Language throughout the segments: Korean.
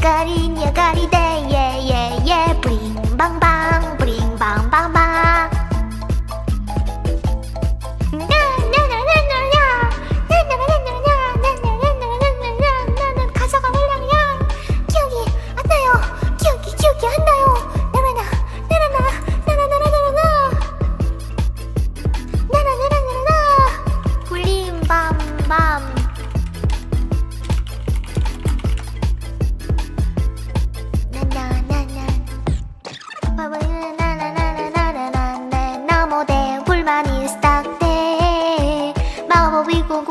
がりに上かりで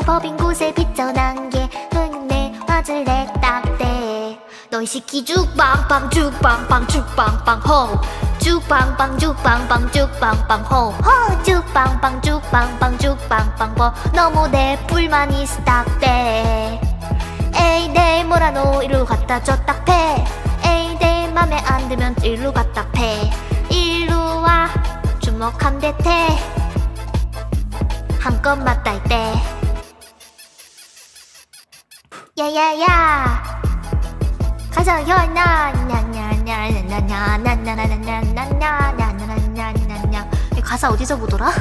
마법이 공구 법인 곳에 비쳐난 게 눈에 화질 냈딱대. 너희 시키 죽빵빵 죽빵빵 죽빵빵 호. 죽빵빵 죽빵빵 죽빵빵 호호 죽빵빵 죽빵빵 죽빵빵 버 너무대 불만이 스탁대. 에이 내 뭐라노 이리로 갖다 줬다 패. 에이 내 맘에 안 들면 일로 갖다 패. 일로 와 주먹한 대태. 한껏 맞다 이때 야야야 가자 야나 나나나나나나나나나나나나나나나나나나나 가사 어디서 보더라?